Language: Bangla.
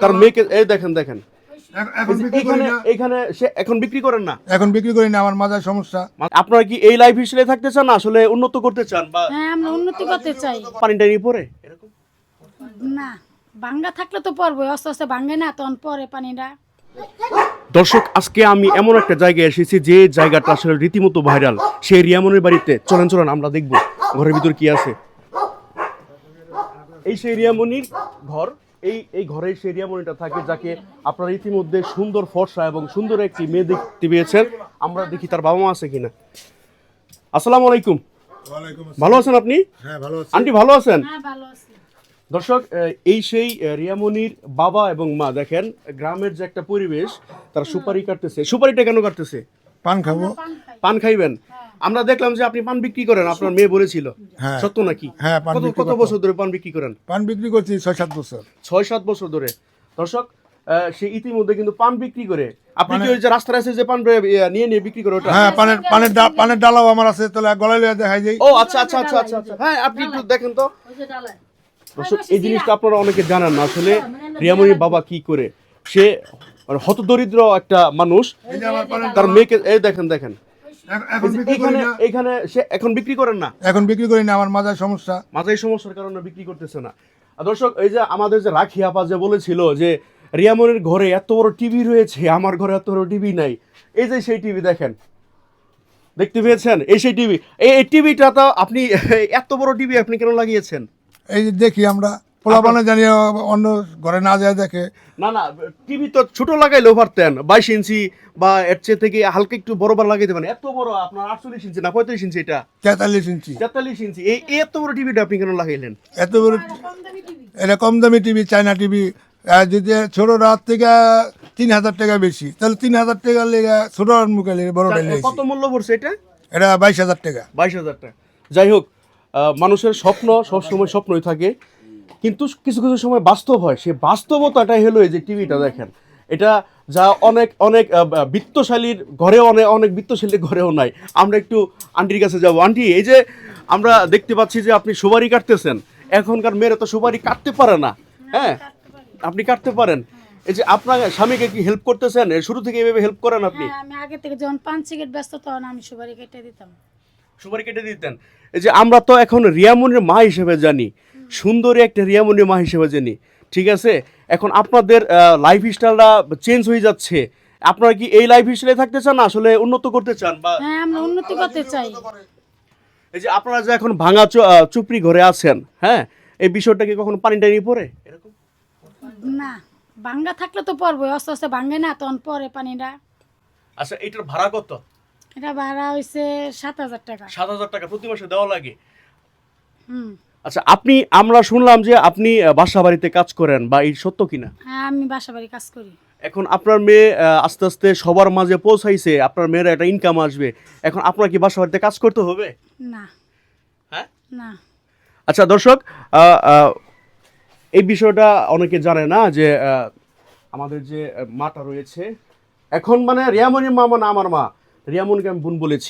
তার মেয়েকে এই দেখেন দেখেন। এখন- এখন বিক্রি করি এখানে এখানে সে এখন বিক্রি করেন না। এখন বিক্রি করি না আমার মাজার সমস্যা। আপনারা কি এই লাইফ স্টাইলে থাকতে চান আসলে উন্নত করতে চান বা হ্যাঁ আমরা উন্নতি করতে চাই। পানি টানি পরে এরকম? না বাঙ্গা থাকলে তো পড়ব আস্তে আস্তে ভাঙ্গে না তখন পরে পানিটা। দর্শক আজকে আমি এমন একটা জায়গায় এসেছি যে জায়গাটা আসলে রীতিমতো ভাইরাল সেই রিয়ামনের বাড়িতে। চলেন চলেন আমরা দেখব। ঘরের ভিতর কি আছে। এই সেই রিয়ামনির ঘর। এই এই ঘরে সেই রিয়ামনিটা থাকে যাকে আপনারা ইতিমধ্যে সুন্দর ফর্সা এবং সুন্দর একটি মেয়ে দেখতে পেয়েছেন। আমরা দেখি তার বাবা মা আছে কিনা। আসসালামু আলাইকুম। ভালো আছেন আপনি? হ্যাঁ ভালো আছে। আন্টি ভালো আছেন? হ্যাঁ ভালো আছে। দর্শক এই সেই রিয়ামনির বাবা এবং মা দেখেন গ্রামের যে একটা পরিবেশ তারা সুপারি কাটতেছে। সুপারিটা কেন কাটতেছে? পান খাব। পান খাই। পান খাইবেন? আমরা দেখলাম যে আপনি পান বিক্রি করেন আপনার মেয়ে বলেছিল। হ্যাঁ। সত্য নাকি? হ্যাঁ, পান কত। বছর ধরে পান বিক্রি করেন? পান বিক্রি করছি ছয় সাত বছর। ছয় সাত বছর ধরে। দর্শক সে ইতিমধ্যে কিন্তু পান বিক্রি করে। আপনি কি ওই যে রাস্তায় আছে যে পান নিয়ে নিয়ে বিক্রি করে ওটা? হ্যাঁ পানের পানের পানের ডালাও আমার আছে তাহলে গলায় লইয়া দেখাই যাই ও আচ্ছা আচ্ছা আচ্ছা আচ্ছা আচ্ছা। হ্যাঁ আপনি একটু দেখেন তো। দর্শক এই জিনিসটা আপনারা অনেকে জানেন না। আসলে রিয়ামনির বাবা কি করে? সে মানে হতদরিদ্র একটা মানুষ এই যে আমার পানের তার মেয়েকে এই দেখেন দেখেন। এখন- সে এখন বিক্রি করেন না? এখন বিক্রি করি না আমার মাজার সমস্যা। মাথায় সমস্যার কারণে বিক্রি করতেছে না। দর্শক এই যে আমাদের যে রাখি আপা যে বলেছিল যে রিয়ামনের ঘরে এত বড় টিভি রয়েছে আমার ঘরে এত বড় টিভি নাই। এই যে সেই টিভি দেখেন। দেখতে পেয়েছেন? এই সেই টিভি এই এই টিভিটা তো আপনি এত বড় টিভি আপনি কেন লাগিয়েছেন? এই যে দেখি আমরা। পোলাপানে জানি অন্য ঘরে না যায় দেখে। না না টিভি তো ছোট লাগাইলেও পারতেন বাইশ ইঞ্চি বা এর চেয়ে থেকে হালকা একটু বড় বার লাগাইতে পারেন। এত বড় আপনার আটচল্লিশ ইঞ্চি না পঁয়ত্রিশ ইঞ্চি এটা? তেতাল্লিশ ইঞ্চি। তেতাল্লিশ ইঞ্চি। এই এত বড় টিভিটা আপনি কেন লাগাইলেন? এত বড় এটা কম দামি টিভি চায়না টিভি। যদি ছোট রাত থেকে তিন হাজার টাকা বেশি তাহলে তিন হাজার টাকা লেগে ছোট মুখে লেগে বড়টা লেগেছি। কত মূল্য পড়ছে এটা? এটা বাইশ হাজার টাকা। বাইশ হাজার টাকা। যাই হোক আহ, মানুষের স্বপ্ন সবসময় স্বপ্নই থাকে। কিন্তু কিছু কিছু সময় বাস্তব হয়। সে বাস্তবতাটাই হলো এই যে টিভিটা দেখেন। এটা যা অনেক অনেক বিত্তশালীর ঘরেও অনেক অনেক বিত্তশালীর ঘরেও নাই। আমরা একটু আন্টির কাছে যাব। আন্টি এই যে আমরা দেখতে পাচ্ছি যে আপনি সুপারি কাটতেছেন। এখনকার মেয়েরা তো সুপারি কাটতে পারে না। হ্যাঁ? আপনি কাটতে পারেন। এই যে আপনার স্বামীকে কি হেল্প করতেছেন? শুরু থেকে এইভাবে হেল্প করেন আপনি? হ্যাঁ আমি আগে থেকে যখন পান সিগারেট ব্যস্ত তখন আমি সুপারি কেটে দিতাম। সুপারি কেটে দিতেন। এই যে আমরা তো এখন রিয়ামনির মা হিসেবে জানি। সুন্দরী একটা রিয়ামনির মা হিসেবে জানি ঠিক আছে? এখন আপনাদের লাইফ স্টাইলটা চেঞ্জ হয়ে যাচ্ছে। আপনারা কি এই লাইফ স্টাইলে থাকতে চান না? আসলে উন্নত করতে চান বা হ্যাঁ আমরা উন্নতি করতে চাই। এই যে আপনারা যে এখন ভাঙা চু- চুপড়ি ঘরে আছেন হ্যাঁ? এই বিষয়টা কি কখনো পানি টানি পরে এরকম? না বাঙ্গা থাকলে তো পড়ব আস্তে আস্তে ভাঙ্গে না তখন পরে পানিটা। আচ্ছা এটার ভাড়া কত? এটা ভাড়া হয়েছে সাত হাজার টাকা। সাত হাজার টাকা প্রতি মাসে দেওয়া লাগে? হুম। আচ্ছা আপনি আমরা শুনলাম যে আপনি বাসা বাড়িতে কাজ করেন বা এই সত্য কিনা? হ্যাঁ আমি বাসা বাড়ি কাজ করি। এখন আপনার মেয়ে আস্তে আস্তে সবার মাঝে পৌঁছাইছে আপনার মেয়ের একটা ইনকাম আসবে এখন আপনার কি বাসা বাড়িতে কাজ করতে হবে? না। হ্যাঁ? না। আচ্ছা দর্শক এই বিষয়টা অনেকে জানে না যে আমাদের যে মাটা রয়েছে এখন মানে রিয়ামনির মা মানে আমার মা রিয়ামনকে আমি বোন বলেছি।